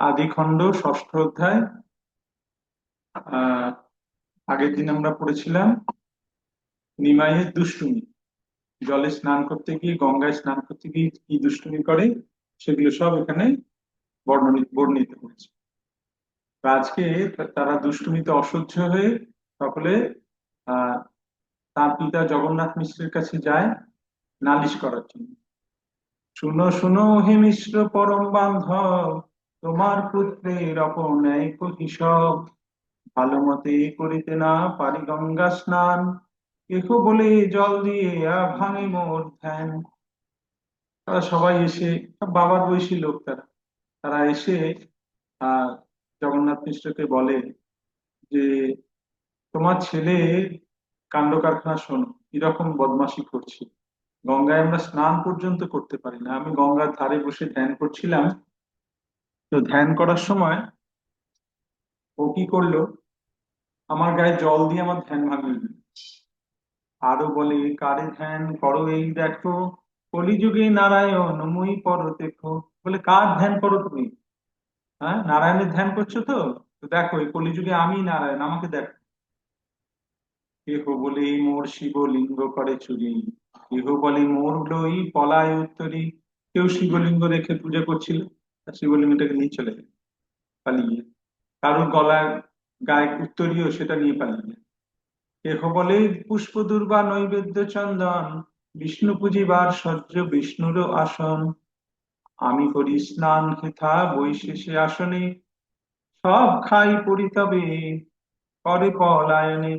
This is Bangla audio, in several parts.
আদিখণ্ড ষষ্ঠ অধ্যায় আগের দিন আমরা পড়েছিলাম, নিমাইয়ের দুষ্টুমি। জলে স্নান করতে গিয়ে, গঙ্গায় স্নান করতে গিয়ে কি দুষ্টুমি করে, সেগুলো সব এখানে বর্ণনিত বর্ণিত হয়েছে। আজকে তারা দুষ্টুমিতে অসহ্য হয়ে সকলে তার পিতা জগন্নাথ মিশ্রের কাছে যায় নালিশ করার জন্য। শুনো শুনো হে মিশ্র পরম বান্ধব তোমার পুত্রের অপন্যায় হিসব ভালো মতে করিতে না পারি গঙ্গা স্নান। কেহ বলে জল দিয়ে ভাঙে মোর ধ্যান। তারা সবাই এসে বাবার বয়সী লোক তারা। তারা এসে, আহ, জগন্নাথ মিশ্রকে বলে যে, তোমার ছেলে কাণ্ড কারখানা শোনো, কীরকম বদমাসি করছে। গঙ্গায় আমরা স্নান পর্যন্ত করতে পারি না। আমি গঙ্গার ধারে বসে ধ্যান করছিলাম। তো ধ্যান করার সময় ও কি করল? আমার গায়ে জল দিয়ে আমার ধ্যান ভাঙিয়ে দিল। আরও বলে, কারে ধ্যান করো এই দেখো, কলিযুগে নারায়ণ মুই পর দেখো। বলে, কার ধ্যান করো তুমি? হ্যাঁ নারায়ণের ধ্যান করছ তো? তো দেখো, এই কলিযুগে আমি নারায়ণ, আমাকে দেখো। কেহ বলে, মোর শিবলিঙ্গ করে চুরি। কেহ বলে, মোর লই পলায় উত্তরী। কেউ শিবলিঙ্গ রেখে পূজা করছিল? শিবলিঙ্গটাকে নিয়ে চলে পালিয়ে কারোর গলায় গায়ে উত্তরীয় সেটা নিয়ে পালিয়ে কেহ বলে পুষ্প দুর্বা নৈবেদ্য চন্দন, বিষ্ণু পুজিবার সহ্য বিষ্ণুর আসন। আমি করি স্নান হেথা বই শেষে আসনে, সব খাই পরিতবে করে পলায়নে।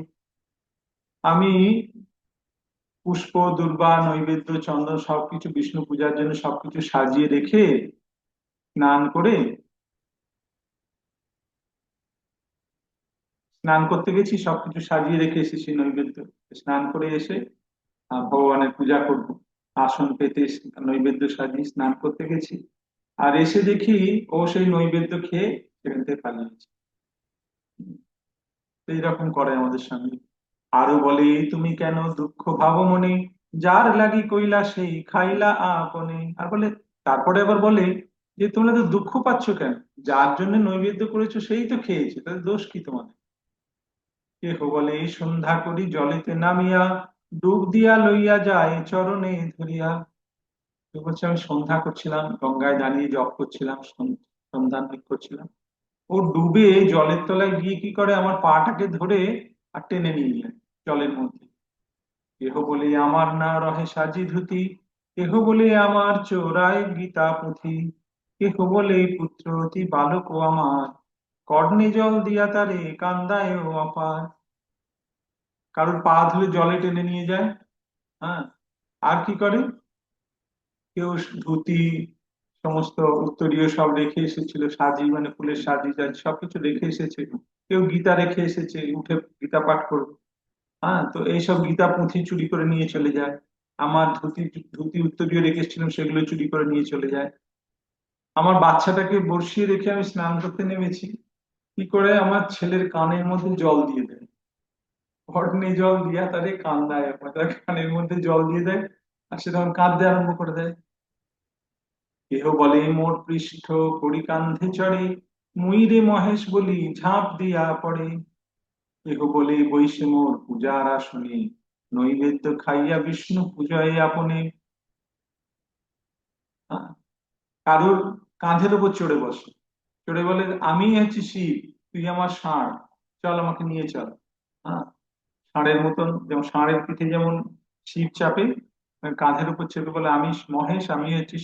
আমি পুষ্প দুর্বা নৈবেদ্য চন্দন, সবকিছু বিষ্ণু পূজার জন্য সবকিছু সাজিয়ে রেখে স্নান করে, স্নান করতে গেছি, সবকিছু সাজিয়ে রেখে এসেছি নৈবেদ্য। স্নান করে এসে ভগবানের পূজা করব। আসন পেতে নৈবেদ্য সাজিয়ে স্নান করতে গেছি। আর এসে দেখি ও সেই নৈবেদ্য খেয়ে সেখান থেকে পালিয়েছে এইরকম করে আমাদের সঙ্গে। আরও বলে, তুমি কেন দুঃখ ভাব মনে? যার লাগি কইলা সেই, খাইলা আপনে। আর বলে, তারপরে আবার বলে যে তোমরা তো দুঃখ পাচ্ছ কেন? যার জন্য নৈবেদ্য করেছ, সেই তো খেয়েছে তাদের দোষ কি তোমাদের? কেহ বলে সন্ধ্যা করি জলেতে নামিয়া, ডুব দিয়া লইয়া যায় চরণে ধরিয়া। কেউ বলছে, আমি সন্ধ্যা করছিলাম, গঙ্গায় দাঁড়িয়ে জপ করছিলাম সন্ধান করছিলাম। ও ডুবে জলের তলায় গিয়ে কি করে? আমার পাটাকে ধরে আর টেনে নিয়ে যায় জলের মধ্যে। কেহ বলে, আমার না রহে সাজি ধুতি। কেহ বলে, আমার চোরাই গীতা পুঁথি কেহ বলে পুত্র, অতি বালক ও আমার। কর্ণে জল দিয়া তারে, কান্দায় ও অপার। কারোর পা ধুলে জলে টেনে নিয়ে যায় হ্যাঁ? আর কি করে? কেউ ধুতি, সমস্ত উত্তরীয় সব রেখে এসেছিল, সাজি মানে ফুলের সাজি টাজি, সবকিছু রেখে এসেছে। কেউ গীতা রেখে এসেছে, উঠে গীতা পাঠ করবে। হ্যাঁ? তো এইসব গীতা পুঁথি চুরি করে নিয়ে চলে যায়। আমার ধুতি ধুতি উত্তরীয় রেখে এসেছিলাম, সেগুলো চুরি করে নিয়ে চলে যায়। আমার বাচ্চাটাকে বসিয়ে রেখে আমি স্নান করতে নেমেছি। কি করে? আমার ছেলের কানের মধ্যে জল দিয়ে দেয়। ঘটনে জল দিয়া তারে কান্দায় তার কানের মধ্যে জল দিয়ে দেয় আর সে তখন কাঁদতে আরম্ভ করে দেয়। কেহ বলে, মোর পৃষ্ঠ করি কান্ধে চড়ে মুইরে মহেশ বলি ঝাঁপ দিয়া পড়ে। কেহ বলে, বৈশে মোর পূজার আসনে, নৈবেদ্য খাইয়া বিষ্ণু পূজায় আপনে। কারোর কাঁধের উপর চড়ে বসে। চড়ে বলে, আমি হচ্ছি শিব, তুই আমার ষাঁড়, চল আমাকে নিয়ে চল। হ্যাঁ? ষাঁড়ের মতন, যেমন ষাঁড়ের পিঠে যেমন শিব চাপে কাঁধের উপর চেপে বলে, আমি মহেশ, আমি হচ্ছি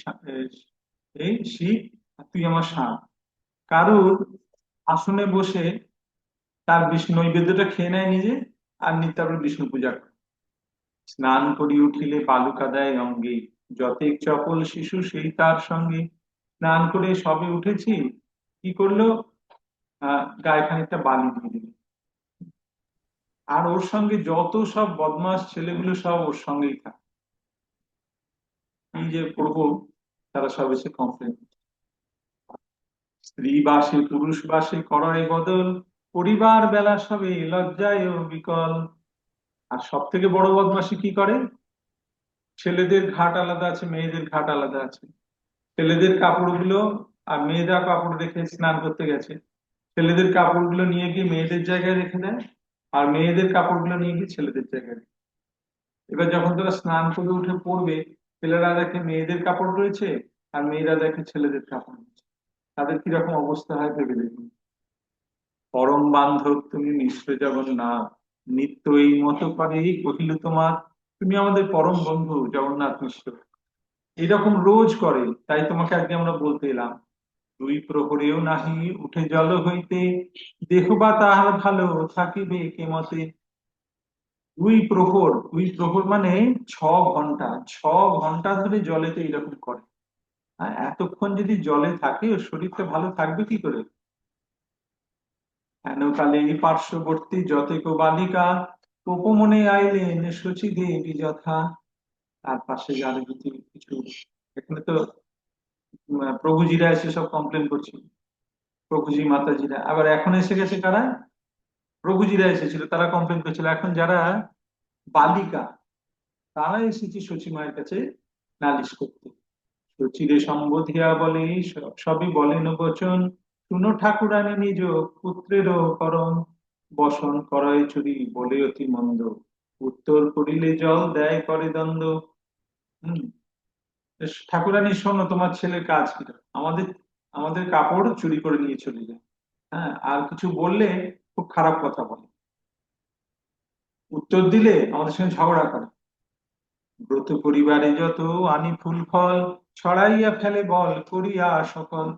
এই শিব তুই আমার ষাঁড়। কারুর আসনে বসে তার বিষ্ণু নৈবেদ্যটা খেয়ে নেয় নিজে, আর নিত্যাবার বিষ্ণু পূজা করে। স্নান করি উঠিলে বালুকা দেয় অঙ্গে যতেক চপল শিশু সেই তার সঙ্গে স্নান করে সবে উঠেছি, কি করল? গায়ে খানিকটা বালি দিয়ে দিল। আর ওর সঙ্গে যত সব বদমাস ছেলেগুলো সব ওর সঙ্গেই থাকে। যে পড়ব তারা সব এসে কমপ্লেন স্ত্রী বাসে, পুরুষ বাসে করায় বদল, পরিবার বেলা সবে, লজ্জায় ও বিকল। আর সব থেকে বড় বদমাসি কি করে? ছেলেদের ঘাট আলাদা আছে, মেয়েদের ঘাট আলাদা আছে। ছেলেদের কাপড়গুলো আর মেয়েরা কাপড় রেখে স্নান করতে গেছে। ছেলেদের কাপড়গুলো নিয়ে গিয়ে মেয়েদের জায়গায় রেখে দেয় আর মেয়েদের কাপড়গুলো নিয়ে গিয়ে ছেলেদের জায়গায় রেখে এবার যখন তারা স্নান করে উঠে পড়বে, ছেলেরা দেখে মেয়েদের কাপড় রয়েছে আর মেয়েরা দেখে ছেলেদের কাপড় রয়েছে। তাদের কীরকম অবস্থা হয় ভেবে দেখুন। পরম বান্ধব, তুমি মিশ্র জগন্নাথ নিত্য এই মতো করেই কহিল তোমার, তুমি আমাদের পরম বন্ধু জগন্নাথ মিশ্র। এরকম রোজ করে, তাই তোমাকে আজকে আমরা বলতে এলাম। দুই প্রহরেও নাহি, উঠে জল হইতে, দেখবা তাহার ভালো থাকিবে কে মতে দুই প্রহর দুই প্রহর মানে ছ ঘণ্টা ছ ঘণ্টা ধরে জলেতে এরকম করে। আর এতক্ষণ যদি জলে থাকে, ওর শরীরটা ভালো থাকবে কি করে? হেনকালে পার্শ্ববর্তী যতেক বালিকা উপমনে আইলেন শচী দেবী যথা। তার পাশে যার যদি কিছু এখানে তো প্রভুজিরা এসে সব কমপ্লেন করছিল। প্রভুজি, মাতাজিরা। আবার এখন এসে গেছে কারা? প্রভুজিরা এসেছিল, তারা কমপ্লেন করছিল। এখন যারা বালিকা, তারা এসেছে শচী মায়ের কাছে নালিশ করতে। শচীরে সম্বোধিয়া বলে সবই বলেন বচন। শুনো ঠাকুরানী নিজ পুত্রেরও করম বসন করয় চুরি বলে অতি মন্দ। উত্তর করিলে জল দেয় করে দ্বন্দ্ব। ঠাকুরানী শোনো, তোমার ছেলের কাজ কি? আমাদের আমাদের কাপড় চুরি করে নিয়ে চলে যায়। হ্যাঁ আর কিছু বললে খুব খারাপ কথা বলে। উত্তর দিলে আমাদের সঙ্গে ঝগড়া করে। ব্রত পরিবারে যত আনি ফুল ফল, ছড়াইয়া ফেলে বল করিয়া সকল।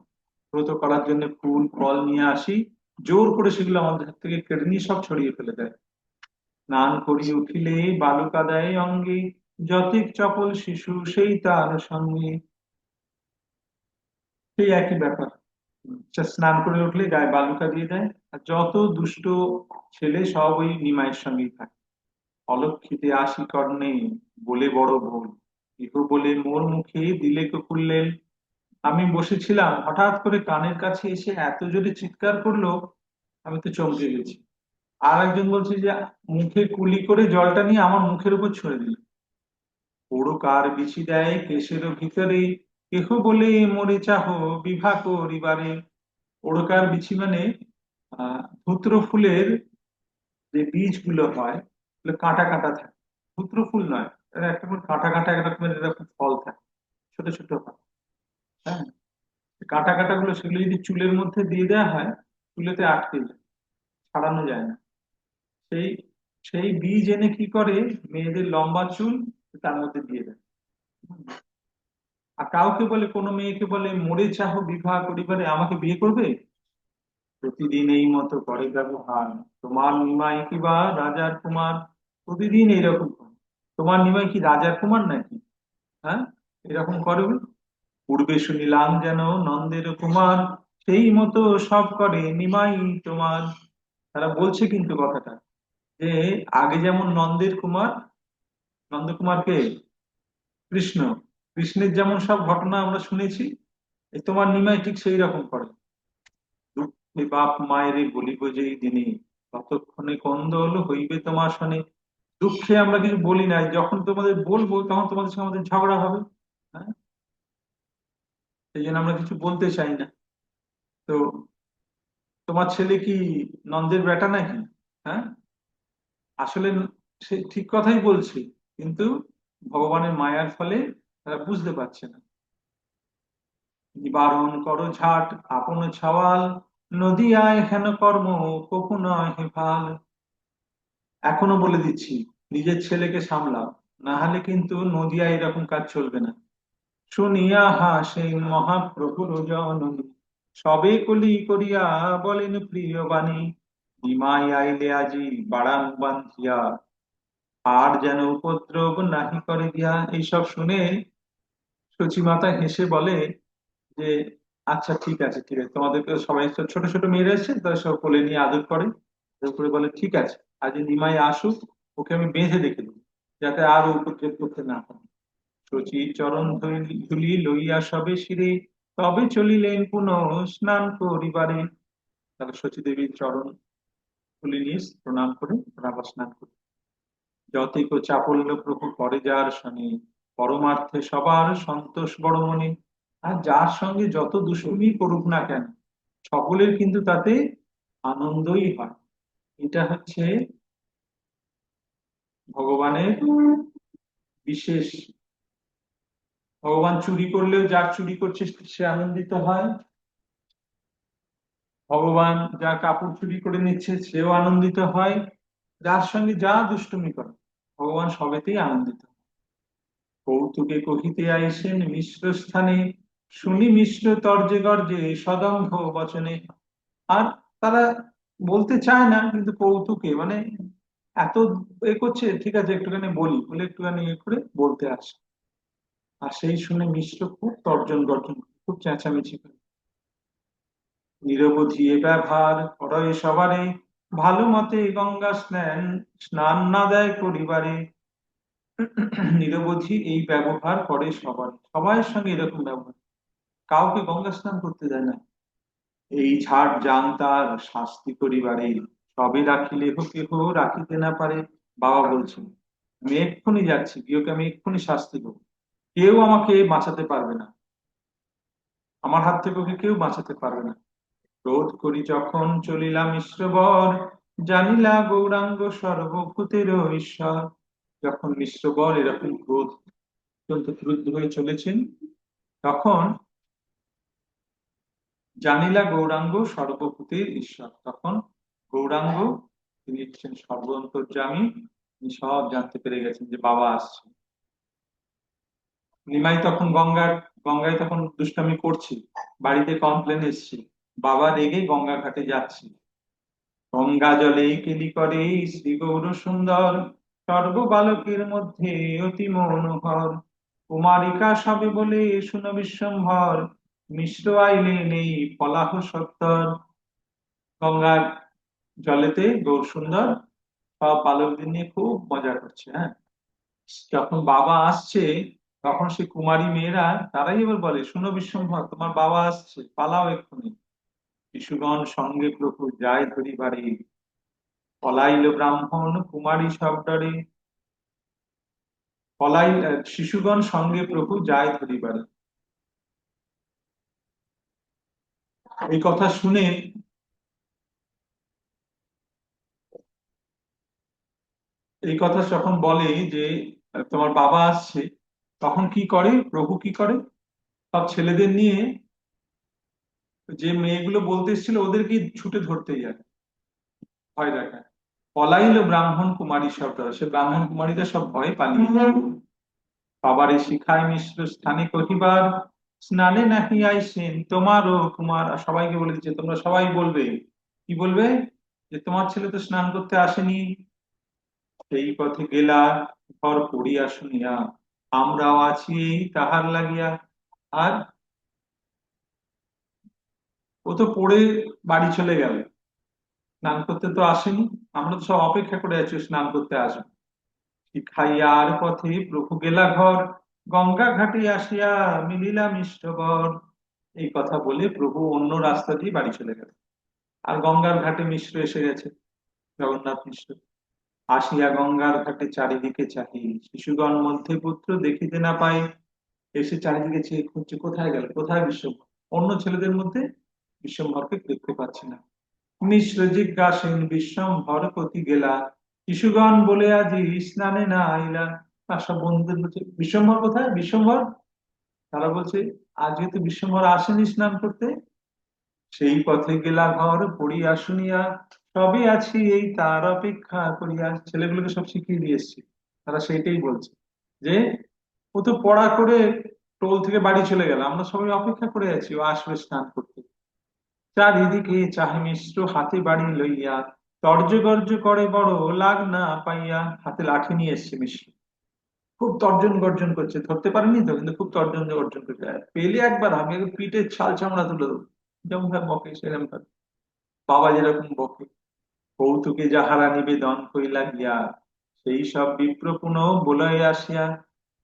ব্রত করার জন্য ফুল, ফল নিয়ে আসি। জোর করে সেগুলো আমাদের হাত থেকে কেড়ে নিয়ে সব ছড়িয়ে ফেলে দেয়। স্নান করি উঠিলে বালুকা দেয় অঙ্গে। যতিক চপল শিশু, সেই তার সঙ্গে সেই একই ব্যাপার। স্নান করে উঠলে গায়ে বালুকা দিয়ে দেয়, আর যত দুষ্ট ছেলে সব ওই নিমাইয়ের সঙ্গেই থাকে। অলক্ষিতে আসি কর্ণে, বলে বড় ভুল। ইহ বলে মোর মুখে দিলে খুললেন আমি বসেছিলাম, হঠাৎ করে কানের কাছে এসে এত জোরে চিৎকার করল, আমি তো চমকে গেছি। আর একজন বলছে যে, মুখে কুলি করে জলটা নিয়ে আমার মুখের উপর ছড়ে দিল। ওড়ো কার বিছি দেয় কেশের ভিতরে, কেহ বলে মরে চাহ বিভা করিবারে। ওড়কার বিছি মানে আহ ধূত্র ফুলের যে বীজগুলো হয় কাঁটা কাঁটা থাকে। ধূত্র ফুল নয় একটা করে কাঁটা কাঁটা এরকমের এরকম ফল থাকে, ছোট ছোট হয়। হ্যাঁ? কাঁটা কাঁটা গুলো সেগুলো যদি চুলের মধ্যে দিয়ে দেওয়া হয়, চুলেতে আটকে যায়, ছাড়ানো যায় না। সেই সেই বীজ এনে কি করে? মেয়েদের লম্বা চুল তার মধ্যে দিয়ে দেয়। আর কাউকে বলে, কোনো মেয়েকে বলে, মরে চাহ বিবাহ করিবারে আমাকে বিয়ে করবে? প্রতিদিন এই মতো করে ব্যবহার। তোমার নিমাই কি বা রাজার কুমার? প্রতিদিন এইরকম তোমার নিমাই কি রাজার কুমার নাকি? হ্যাঁ এরকম করে পূর্বে শুনিলাম যেন নন্দের কুমার, সেই মতো সব করে নিমাই তোমার। তারা বলছে কিন্তু কথাটা যে, আগে যেমন নন্দের কুমার নন্দকুমারকে, কৃষ্ণ, কৃষ্ণের যেমন সব ঘটনা আমরা শুনেছি তোমার নিমাই ঠিক সেই রকম করে বাপ মায়েরে বলিব যেই দিনে ততক্ষণে কন্দল হইবে তোমার শোনে দুঃখে আমরা কিছু বলি না যখন তোমাদের বলব তখন তোমাদের সঙ্গে আমাদের ঝগড়া হবে হ্যাঁ? সেই জন্য আমরা কিছু বলতে চাই না। তো তোমার ছেলে কি নন্দের বেটা নাকি? হ্যাঁ? আসলে সে ঠিক কথাই বলছে। কিন্তু ভগবানের মায়ার ফলে তারা বুঝতে পারছে না। নিবারণ করো ঝাট, আপন ছাওয়াল নদী আয় হেন কর্ম কপু নয় হে ভালো। এখনও বলে দিচ্ছি, নিজের ছেলেকে সামলাও, না হলে কিন্তু নদিয়া এরকম কাজ চলবে না। শুনিয়া হাসেন মহাপ্রভুর জননী, সবে কলি করিয়া বলেন প্রিয় বাণী নিমাই আইলে আজি বাড়ান বান্ধিয়া আর যেন উপদ্রব নাহি করে দিয়া এইসব শুনে সচিমাতা হেসে বলে যে আচ্ছা ঠিক আছে ঠিক আছে। তোমাদেরকে সবাই ছোট ছোট মেয়েরা এসছে তারা সব কোলে নিয়ে আদর করে। করে বলে, ঠিক আছে, আজ নিমাই আসুক, ওকে আমি বেঁধে দেখে দেবো, যাতে আর উপদ্রব করতে না পারে। শচী চরণ ধুলি ধুলি লইয়া সবে শিরে, তবে চলিলেন পুনঃ স্নান করিবারে। তাহলে শচী দেবীর চরণ তুলে নিয়ে প্রণাম করে আবার স্নান করে যতিক চাপল্য প্রভু করে যার শনি, পরমার্থে সবার সন্তোষ বড় মনে। আর যার সঙ্গে যত দুষ্টুমি করুক না কেন, সকলের কিন্তু তাতে আনন্দই হয়। এটা হচ্ছে ভগবানের বিশেষ। ভগবান চুরি করলেও যার চুরি করছে সে আনন্দিত হয়। ভগবান যার কাপড় চুরি করে নিচ্ছে সেও আনন্দিত হয়। যার সঙ্গে যা দুষ্টুমি করে, ভগবান সবেতেই আনন্দিত। কৌতুকে কহিতে আইসেন মিশ্র স্থানে শুনি মিশ্র তর্জে গর্জে সদম্ভ বচনে। আর তারা বলতে চায় না, কিন্তু কৌতুকে মানে এত এ করছে, ঠিক আছে, একটুখানি বলি, বলে একটুখানি এ করে বলতে আসে। আর সেই শুনে মিশ্র খুব তর্জন গর্জন খুব চেঁচামেচি করে। নিরবধি এ ব্যবহার করয় সবারে ভালো মতে গঙ্গা স্নান স্নান না দেয় পরিবারে। নিরবধি এই ব্যবহার করে সবার সবার সঙ্গে এরকম ব্যবহার। কাউকে গঙ্গা স্নান করতে দেয় না। এই ঝাড়, জান তার শাস্তি করিবারে সবে রাখিলে কেহ রাখিতে না পারে। বাবা বলছেন, আমি এক্ষুনি যাচ্ছি। গিয়েকে আমি এক্ষুনি শাস্তি করব কেউ আমাকে বাঁচাতে পারবে না। আমার হাত থেকে কেউ বাঁচাতে পারবে না। ক্রোধ করি যখন চলিলাম মিশ্রবর, জানিলা গৌরাঙ্গ সর্বভূতের ঈশ্বর। যখন মিশ্রবর এরকম ক্রোধ অত্যন্ত ক্রুদ্ধ হয়ে চলেছেন, তখন জানিলা গৌরাঙ্গ সর্বভূতের ঈশ্বর। তখন গৌরাঙ্গ তিনি হচ্ছেন সর্বন্তর্যামী তিনি সব জানতে পেরে গেছেন যে বাবা আসছে। নিমাই তখন গঙ্গার, গঙ্গায় তখন দুষ্টামি করছি, বাড়িতে কমপ্লেন এসছি। বাবা রেগে গঙ্গা ঘাটে যাচ্ছি গঙ্গা জলে কেলি করে শ্রী গৌর সুন্দর সর্ব বালকের মধ্যে অতি মনোহর। কুমারিকা সবে বলে, শুনো বিশ্বম্ভর, মিশ্র আইলে নেই পলাহ সত্তর। গঙ্গার জলেতে গৌর সুন্দর সব বালকদের নিয়ে খুব মজা করছে হ্যাঁ? যখন বাবা আসছে, তখন সে কুমারী মেয়েরা তারাই এবার বলে, শুনো বিশ্বম্ভর, তোমার বাবা আসছে, পালাও এক্ষুনি। শিশুগণ সঙ্গে প্রভু যায় ধরিবারে। পলাইল ব্রাহ্মণ কুমারী শব্দরে। পলাই শিশুগণ সঙ্গে প্রভু যায় ধরিবারে। এই কথা শুনে এই কথা যখন বলে যে তোমার বাবা আসছে, তখন কি করে? প্রভু কি করে? সব ছেলেদের নিয়ে যে মেয়েগুলো বলতে এসেছিল ওদেরকে ছুটে ধরতে যায় ভয় দেখায়। পলাইল ব্রাহ্মণ কুমারী সব সে ব্রাহ্মণ কুমারীরা সব ভয়ে পালিয়ে। বাবারে শিখায় মিশ্র স্থানে কহিবার, স্নানে নাহি আইসেন তোমারও কুমার। সবাইকে বলে দিচ্ছে, তোমরা সবাই বলবে। কি বলবে? যে তোমার ছেলে তো স্নান করতে আসেনি। সেই পথে গেলা, ঘর পড়িয়া শুনিয়া, আমরাও আছি তাহার লাগিয়া। আর ও তো পড়ে বাড়ি চলে গেল। স্নান করতে তো আসেনি। আমরা তো সব অপেক্ষা করে আছি স্নান করতে আসবে। শিখাইয়ার পথে প্রভু গেলা ঘর, গঙ্গা ঘাটে আসিয়া মিলিলা মিষ্টবর এই কথা বলে প্রভু অন্য রাস্তা দিয়ে বাড়ি চলে গেল। আর গঙ্গার ঘাটে মিশ্র এসে গেছে, জগন্নাথ মিশ্র। আসিয়া গঙ্গার ঘাটে চারিদিকে চাহি, শিশুগণ মধ্যে পুত্র দেখিতে না পাই এসে চারিদিকে চেয়ে খুঁজছে, কোথায় গেল, কোথায় বিশ্বম্ভর অন্য ছেলেদের মধ্যে বিশ্বম্ভরকে দেখতে পাচ্ছি না। মিশ্র জিজ্ঞাসেন বিশ্বম্ভর প্রতি গেলা, শিশুগণ, বলে আজি স্নানে না আইলা? তার সব বন্ধুদের বলছে, বিশ্বম্ভর কোথায়? বিশ্বম্ভর? তারা বলছে, আজকে তো বিশ্বম্ভর আসেনি স্নান করতে। সেই পথে গেলা ঘর পড়িয়া শুনিয়া, সবই আছি এই তার অপেক্ষা করিয়া। ছেলেগুলোকে সব শিখিয়ে দিয়ে এসছি। তারা সেইটাই বলছে যে, ও তো পড়া করে টোল থেকে বাড়ি চলে গেল। আমরা সবাই অপেক্ষা করে আছি, ও আসবে স্নান করতে। চারিদিকে চাহে মিশ্র হাতে বাড়ি লইয়া তর্জ গর্জ করে বড় লাগ না পাইয়া হাতে লাঠি নিয়ে এসছে মিশ্র। খুব তর্জন গর্জন করছে, ধরতে পারেনি তো? কিন্তু খুব তর্জন গর্জন করছে। পেলে একবার আমি পিঠে ছাল চামড়া তুলে দেবো। যেমন ভাবে বকে, সেরকম ভাবে। বাবা যেরকম বকে, কৌতুকে যাহারা নিবেদন কইলা গিয়া সেই সব বিপ্র পুনঃ বলয় আসিয়া,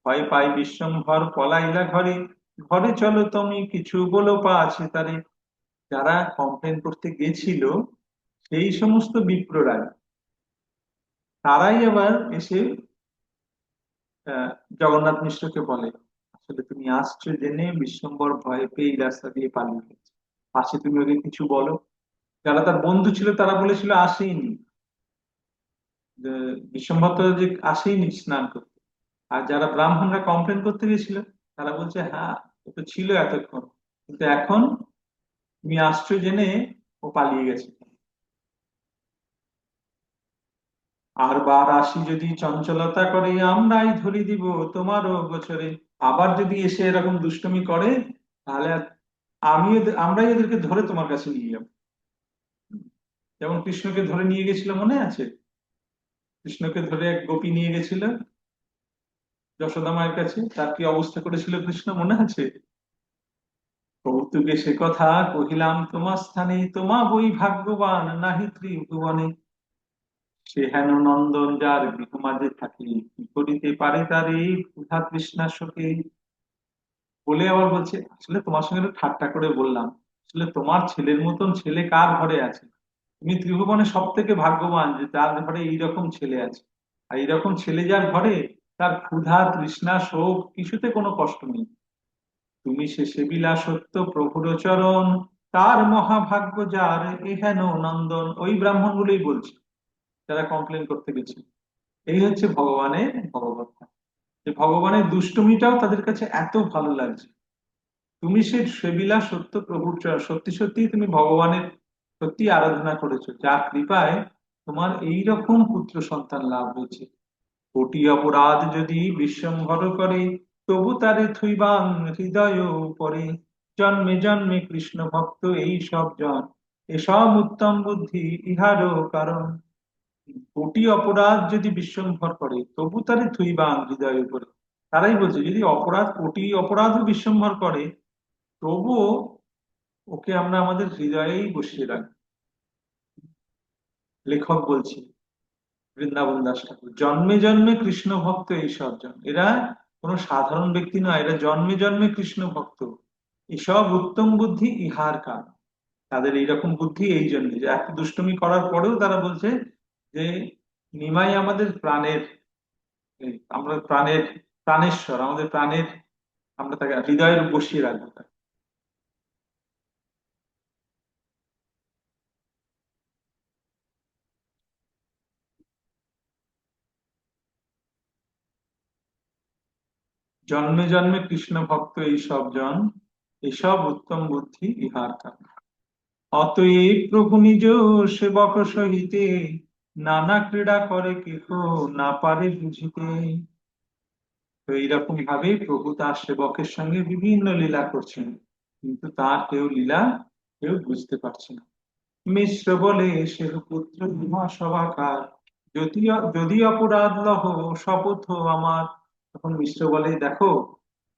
ভয় পাই বিশ্বম্ভর, পলাইলা ঘরে। ঘরে চলো তুমি, কিছু বলো পা আছে তারে। যারা কমপ্লেন করতে গেছিল, সেই সমস্ত বিপ্ররা তারাই আবার এসে জগন্নাথ মিশ্রকে বলে, আসলে তুমি আসছো জেনে বিশ্বম্বর ভয় পেয়ে এই রাস্তা দিয়ে পালিয়ে গেছে। পাশে তুমি ওকে কিছু বলো। যারা তার বন্ধু ছিল, তারা বলেছিল, আসেইনি। বিশ্বম্বর তো যে আসেইনি স্নান করতে। আর যারা ব্রাহ্মণরা কমপ্লেন করতে গেছিল, তারা বলছে হ্যাঁ ও তো ছিল এতক্ষণ। কিন্তু এখন তুমি আসছো জেনে ও পালিয়ে গেছে। আর বার আসি যদি চঞ্চলতা করে, আমরাই ধরি দিব তোমারও গোচরে। আবার যদি এসে এরকম দুষ্টুমি করে, তাহলে আমি আমরাই এদেরকে ধরে তোমার কাছে নিয়ে যাব। যেমন কৃষ্ণকে ধরে নিয়ে গেছিল মনে আছে? কৃষ্ণকে ধরে এক গোপী নিয়ে গেছিল, যশোদা মায়ের কাছে। তার কি অবস্থা করেছিল কৃষ্ণ মনে আছে? কৌতুকে সে কথা কহিলাম, তোমার স্থানে তোমা বই ভাগ্যবান, নাহি ত্রিভুবনে। সে হেন নন্দন যার গৃহ মাঝে থাকি, কি করিতে পারে তার এই ক্ষুধা তৃষ্ণা শোকে? বলে আবার বলছে, আসলে তোমার সঙ্গে ঠাট্টা করে বললাম। আসলে তোমার ছেলের মতন ছেলে কার ঘরে আছে? তুমি ত্রিভুবনে সব থেকে ভাগ্যবান যে তার ঘরে এইরকম ছেলে আছে। আর এইরকম ছেলে যার ঘরে তার ক্ষুধা তৃষ্ণা শোক কিছুতে কোনো কষ্ট নেই। তুমি শেষে বিলাসত্ব প্রভুর চরণ তার মহাভাগ্য যার এহেন নন্দন। ওই ব্রাহ্মণ গুলোই বলছে, যারা কমপ্লেন করতে গেছে। এই হচ্ছে ভগবানের ভগবত্তা। যে ভগবানের দুষ্টুমিটাও তাদের কাছে এত ভালো লাগছে। তুমি সে সেবিলা সত্য প্রভুর সত্যি সত্যি তুমি ভগবানের সত্যি আরাধনা করেছ। যার কৃপায় তোমার এই রকম পুত্র সন্তান লাভ হয়েছে কোটি অপরাধ যদি বিশ্বম্ভর করে তবু তারে থুইবাং হৃদয় পরে। জন্মে জন্মে কৃষ্ণ ভক্ত এই সব জন। এসব উত্তম বুদ্ধি ইহারও কারণ। কোটি অপরাধ যদি বিশ্বম্ভর করে, তবু তারে থুইবাং হৃদয় উপরে তারাই বলছে, যদি অপরাধ, কোটি অপরাধও বিশ্বম্ভর করে, তবুও ওকে আমরা আমাদের হৃদয়েই বসিয়ে রাখি লেখক বলছি, বৃন্দাবন দাস ঠাকুর, জন্মে জন্মে কৃষ্ণ ভক্ত এইসব জন। এরা কোনো সাধারণ ব্যক্তি নয়, এরা জন্মে জন্মে কৃষ্ণ ভক্ত এসব উত্তম বুদ্ধি ইহার কারণ তাদের এইরকম বুদ্ধি এই জন্য যে এত দুষ্টমি করার পরেও তারা বলছে যে, নিমাই আমাদের প্রাণের আমরা প্রাণের প্রাণেশ্বর, আমাদের প্রাণের, আমরা তাকে হৃদয়ের বসিয়ে রাখব তাকে। জন্মে জন্মে কৃষ্ণ ভক্ত এই সব জন এসব উত্তম বুদ্ধি ইহার কারণ। অতএব প্রভু নিজ সেবক সহিতে নানা ক্রীড়া করে কেহ না পারে বুঝিতে। তো এইরকম ভাবে প্রভু তার সেবকের সঙ্গে বিভিন্ন লীলা করছেন, কিন্তু তার কেউ লীলা কেউ বুঝতে পারছে না। মিশ্র বলে সে পুত্র মহাসভাকার যদি যদি অপরাধ লহ, শপথ আমার তখন মিশ্র বলে, দেখো,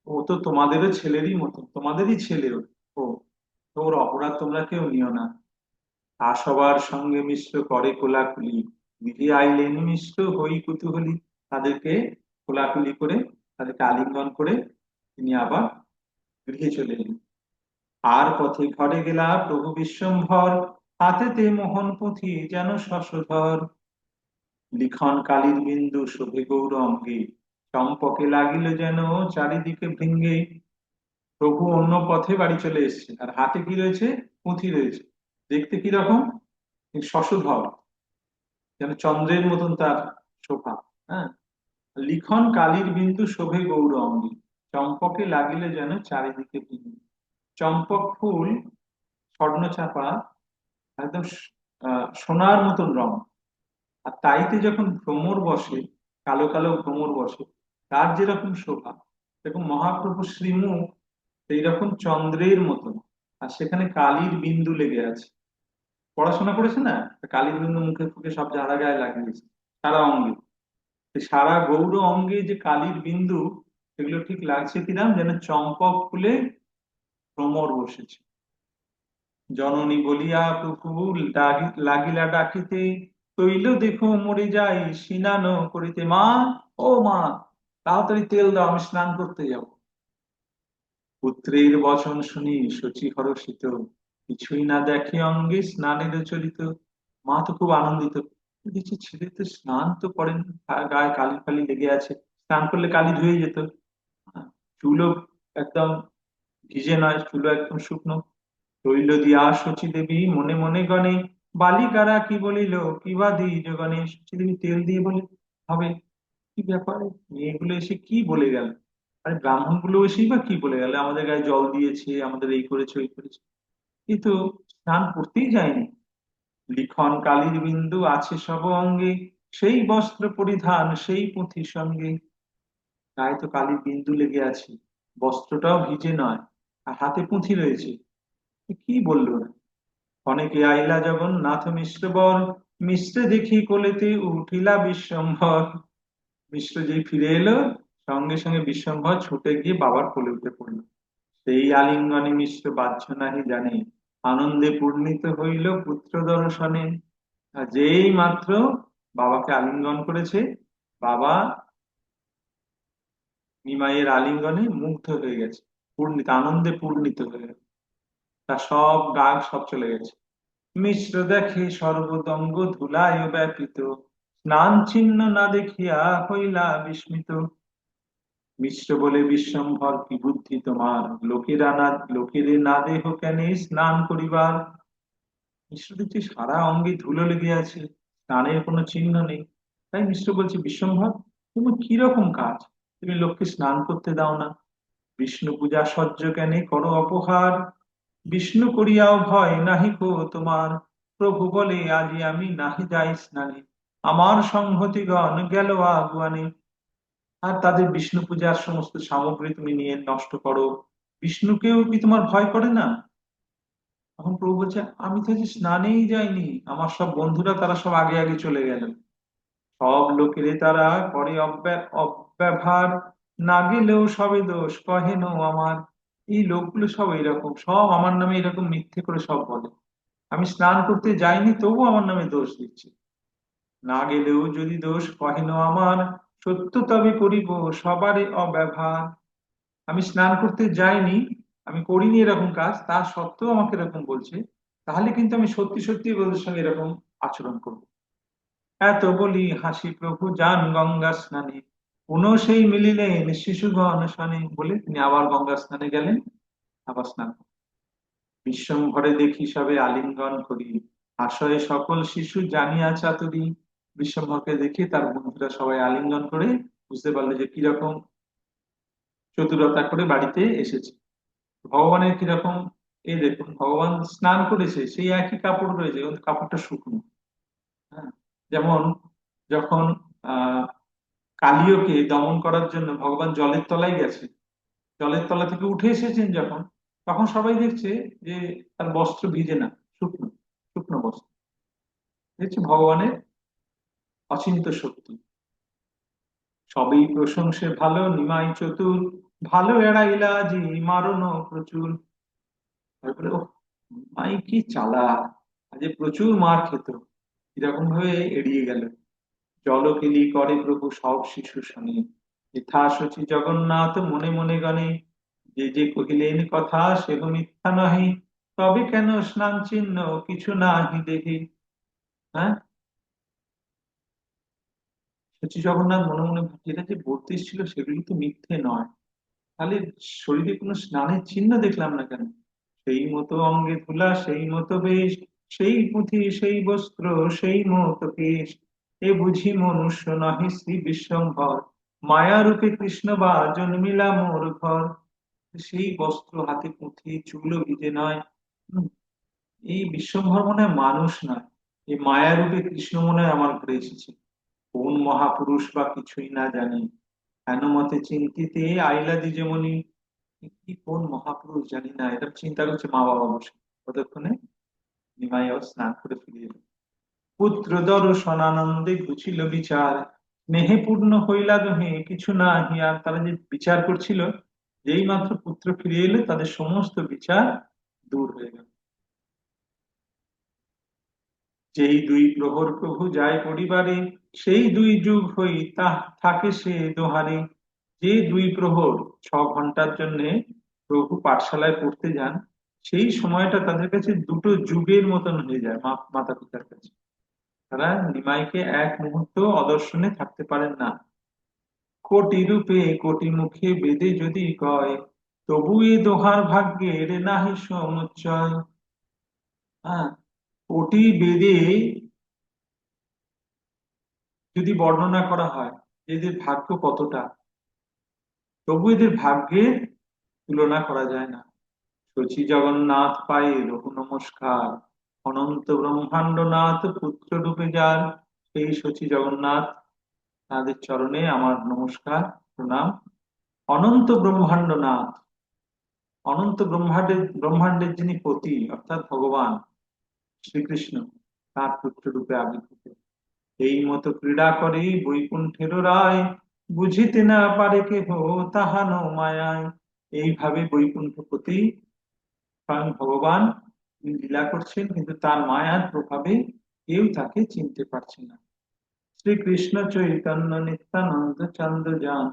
ও তো তোমাদেরও ছেলেরই মতো, তোমাদেরই ছেলে ও। ওর অপরাধ তোমরা কেউ নিও না। তা সবার সঙ্গে মিশ্র করে কোলাকুলি। দিদি আইলেন মিশ্র হই কুতূহলী। তাদেরকে কোলাকুলি করে, তাদেরকে আলিঙ্গন করে তিনি আবার গৃহে চলে এলেন। আর পথে ঘরে গেলা প্রভু বিশ্বম্ভর। হাতেতে মোহন পুঁথি যেন শশধর লিখন কালীর বিন্দু শোভে গৌর অঙ্গে চম্পকে লাগিল যেন চারিদিকে ভৃঙ্গে। প্রভু অন্য পথে বাড়ি চলে এসেছে। আর হাতে কি রয়েছে? পুঁথি রয়েছে। দেখতে কি রকম? শশধর, যেন চন্দ্রের মতন তার শোভা হ্যাঁ? লিখন কালীর বিন্দু শোভে গৌর অঙ্গে চম্পকে লাগিলে যেন চারিদিকে ভৃঙ্গে। চম্পক ফুল স্বর্ণ চাপা একদম সোনার মতন রং। আর তাইতে যখন ভ্রমর বসে, কালো কালো ভ্রমর বসে তার যেরকম শোভা সেরকম মহাপ্রভু শ্রীমুখ সেই রকম চন্দ্রের মতন। আর সেখানে কালির বিন্দু লেগে আছে। পড়াশোনা করেছে না? কালির বিন্দু মুখে ফুকে সব জায়গা গায়ে লাগিয়েছে সারা অঙ্গে। সারা গৌর অঙ্গে যে কালির বিন্দু সেগুলো ঠিক লাগছে কিরাম যেন চম্পক ফুলে ভ্রমর বসেছে। জননী বলিয়া ডাকি- লাগিলা ডাকিতে, তৈল দেখো মরে যাই স্নান করিতে মা, ও মা তাড়াতাড়ি তেল দাও, আমি স্নান করতে যাব। পুত্রের বচন শুনি, শচী হরষিত। কিছুই না দেখে অঙ্গে স্নানের চরিত মা তো খুব আনন্দিত। দেখছি ছেলে তো স্নান তো করেন, গায়ে কালি ফালি লেগে আছে। স্নান করলে কালি ধুয়ে যেত। চুলও একদম ভিজে নয়, চুলও একদম শুকনো। রইল দিয়া শচী দেবী, মনে মনে গণে, বালিকারা কি বলিল? কি বা দ্বিজ গণে শচী দেবী তেল দিয়ে বলে হবে। কি ব্যাপার? মেয়েগুলো এসে কি বলে গেল? আরে ব্রাহ্মণগুলো এসেই বা কি বলে গেল? আমাদের গায়ে জল দিয়েছে, আমাদের এই করেছে, ওই করেছে। কিন্তু স্নান করতেই যায়নি। লিখন কালির বিন্দু আছে সব অঙ্গে, সেই বস্ত্র পরিধান, সেই পুঁথি সঙ্গে। গায়ে তো কালির বিন্দু লেগে আছে। বস্ত্রটাও ভিজে নয়, আর হাতে পুঁথি রয়েছে। কি বলল না? অনেকে আইলা জগন্নাথ মিশ্র বল মিশ্রে দেখি কোলেতে উঠিলা বিশ্বম্ভর মিশ্র যেই ফিরে এলো, সঙ্গে সঙ্গে বিশ্বম্ভর ছুটে গিয়ে বাবার কোলে উঠে পড়ল। সেই আলিঙ্গনে মিশ্র বাহ্য নাহি জানে, আনন্দে পূর্ণিত হইল পুত্র দর্শনে। যেই মাত্র বাবাকে আলিঙ্গন করেছে, বাবা নিমাইয়ের আলিঙ্গনে মুগ্ধ হয়ে গেছে, পূর্ণিত, আনন্দে পূর্ণিত হয়ে তার সব রাগ সব চলে গেছে। মিশ্র দেখে সর্বদঙ্গ ধুলায় ব্যাপিত। স্নান চিহ্ন না দেখিয়া হইলা বিস্মিত। মিশ্র বলে, বিশ্বম্ভর, কি বুদ্ধি তোমার? লোকেরা না লোকেরে না দেহ কেন স্নান করিবার? মিশ্র দেখছি সারা অঙ্গে ধুলো লেগে আছে, স্নানের কোনো চিহ্ন নেই। তাই মিশ্র বলছে, বিশ্বম্ভর, তুমি কীরকম কাজ? তুমি লোককে স্নান করতে দাও না। বিষ্ণু পূজা সহ্য কেনে করো অপহার? বিষ্ণু করিয়াও ভয় নাহি কো তোমার। প্রভু বলে আজি আমি নাহি যাই স্নানে। আমার সংহতিগণ গেল আগুয়ানে। আর তাদের বিষ্ণু পূজার সমস্ত সামগ্রী তুমি নিয়ে নষ্ট করো। বিষ্ণুকেও কি তোমার ভয় করে না? তখন প্রভু বলছে, আমি তো আজ স্নানেই যাইনি, আমার সব বন্ধুরা তারা সব আগে আগে চলে গেল। সব লোকেরে তারা করে অব্যা- অব্যবহার না গেলেও সবে দোষ কহেন আমার? এই লোকগুলো সব এরকম সব আমার নামে এরকম মিথ্যে করে সব বলে। আমি স্নান করতে যাইনি তবু আমার নামে দোষ দিচ্ছে। না গেলেও যদি দোষ কহেন আমার, সত্য তবে করিব, সবারই অব্যবহার। আমি স্নান করতে যাইনি, আমি করিনি এরকম কাজ, তা সত্ত্বেও আমাকে এরকম বলছে, তাহলে কিন্তু আমি সত্যি সত্যি ওদের সঙ্গে এরকম আচরণ করব। এত বলি হাসি, প্রভু যান গঙ্গা স্নানে। পুনঃ সেই মিলিলেন শিশুগণ স্নানে, বলে তিনি আবার গঙ্গা স্নানে গেলেন, আবার স্নান করলেন। বিশ্বম্ভরে দেখি সবে আলিঙ্গন করি। আশয়ে সকল শিশু জানিয়া চাতুরি। বিশ্বম্ভরকে দেখে তার বন্ধুরা সবাই আলিঙ্গন করে বুঝতে পারল যে কীরকম চতুরতা করে বাড়িতে এসেছে। ভগবানের কীরকম, এই দেখুন, ভগবান স্নান করেছে, সেই একই কাপড় রয়েছে, কিন্তু কাপড়টা শুকনো। হ্যাঁ যেমন যখন, আহ, কালিয়কে দমন করার জন্য ভগবান জলের তলায় গেছে, জলের তলা থেকে উঠে এসেছেন যখন, তখন সবাই দেখছে যে তার বস্ত্র ভিজে না, শুকনো শুকনো বস্ত্র। দেখছে ভগবানের অচিন্ত শক্তি। সবই প্রশংসে ভালো, নিমাই চতুর, ভালো এড়াইলা জি মারণ প্রচুর। তারপরে ও নিমাই কি চালা আজ প্রচুর মার খেত। এরকম ভাবে এড়িয়ে গেল। জলকেলি করে প্রভু সব শিশু শনি। মিথ্যা শচী জগন্নাথ মনে মনে গণে, যে যে কহিলেন কথা সেহ মিথ্যা নহে, তবে কেন স্নান চিহ্ন কিছু নাহি দেখে হ্যাঁ? শচী জগন্নাথ মনে মনে এটা যে বলতে ছিল সেগুলি তো মিথ্যে নয়। তাহলে শরীরে কোনো স্নানের চিহ্ন দেখলাম না কেন? সেই মতো অঙ্গে ধুলা, সেই মতো বেশ, সেই পুঁথি, সেই বস্ত্র, সেই মতো কেশ। এ বুঝি মনুষ্য নহে শ্রী বিশ্বম্ভর, মায়ারূপে কৃষ্ণ বা জন্মিলা মোর ঘর। সেই বস্ত্র, হাতে পুঁথি চুলো ভিজে নয়। এই বিশ্বম্ভর মনে মানুষ নয়। এই মায়ারূপে কৃষ্ণ মনে আমার ঘরে এসেছে। কোন মহাপুরুষ বা কিছুই না জানি। হেন মতে চিন্তিতে আইলা দ্বিজমণি কি কোন মহাপুরুষ জানি না এটা চিন্তা করছে মা বাবা বসে। ততক্ষণে নিমাইও স্নান করে ফিরে এলো। পুত্র দর্শন আনন্দে ঘুচিল বিচার। স্নেহে পূর্ণ হইলা দহে কিছু না হিয়ার তারা যে বিচার করছিল যেই মাত্র পুত্র ফিরে এলো, তাদের সমস্ত বিচার দূর হয়ে গেল। যেই দুই প্রহর প্রভু যায় পরিবারে, সেই দুই যুগ হই তা থাকে সে দোহারে যে দুই প্রহর ছ ঘণ্টার জন্য প্রভু পাঠশালায় পড়তে যান, সেই সময়টা তাদের কাছে দুটো যুগের মতন হয়ে যায় মাতা পিতার কাছে। তারা নিমাইকে এক মুহূর্ত অদর্শনে থাকতে পারেন না। কোটি রূপে কোটি মুখে বেদে যদি কয়, তবু এ দোহার ভাগ্যে ভাগ্যের নাহি সমুচ্চয়। হ্যাঁ কোটি বেদে যদি বর্ণনা করা হয়, এদের ভাগ্য কতটা? তবু এদের ভাগ্যের তুলনা করা যায় না। শচী জগন্নাথ পায়ে রঘু নমস্কার, অনন্ত ব্রহ্মাণ্ডনাথ পুত্র রূপে যার। সেই শচী জগন্নাথ, তাদের চরণে আমার নমস্কার, প্রণাম। অনন্ত ব্রহ্মাণ্ডনাথ অনন্ত ব্রহ্মাণ্ডের ব্রহ্মাণ্ডের যিনি পতি, অর্থাৎ ভগবান শ্রীকৃষ্ণ, তার পুত্র রূপে আবির্ভূত। এই মতো ক্রীড়া করে, বৈকুণ্ঠের রায়, বুঝিতে না পারে কেহ তাহানো মায়ায় এইভাবে বৈকুণ্ঠপতি স্বয়ং ভগবান লীলা করছেন, কিন্তু তার মায়ার প্রভাবে কেউ তাকে চিনতে পারছে না। শ্রীকৃষ্ণ চৈতন্য নিত্যানন্দ চন্দ্র যান,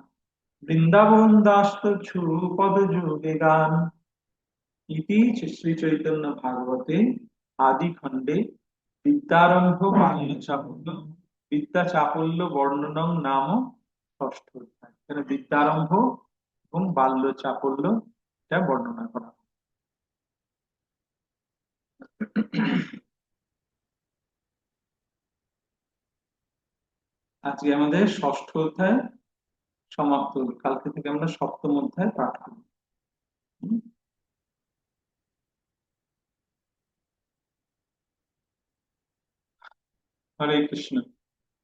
বৃন্দাবন দাস ছু পদ যুগে গান। ইতি শ্রী চৈতন্য ভাগবতে আদি খণ্ডে বিদ্যারম্ভ চাপল্য বিদ্যা চাপল্য বর্ণনং নাম ষষ্ঠ অধ্যায়। এখানে বিদ্যারম্ভ এবং বাল্য চাপল্য এটা বর্ণনা করা আজকে আমাদের ষষ্ঠ অধ্যায় সমাপ্ত কালকে থেকে আমরা সপ্তম অধ্যায় পাঠ করব। Hare Krishna.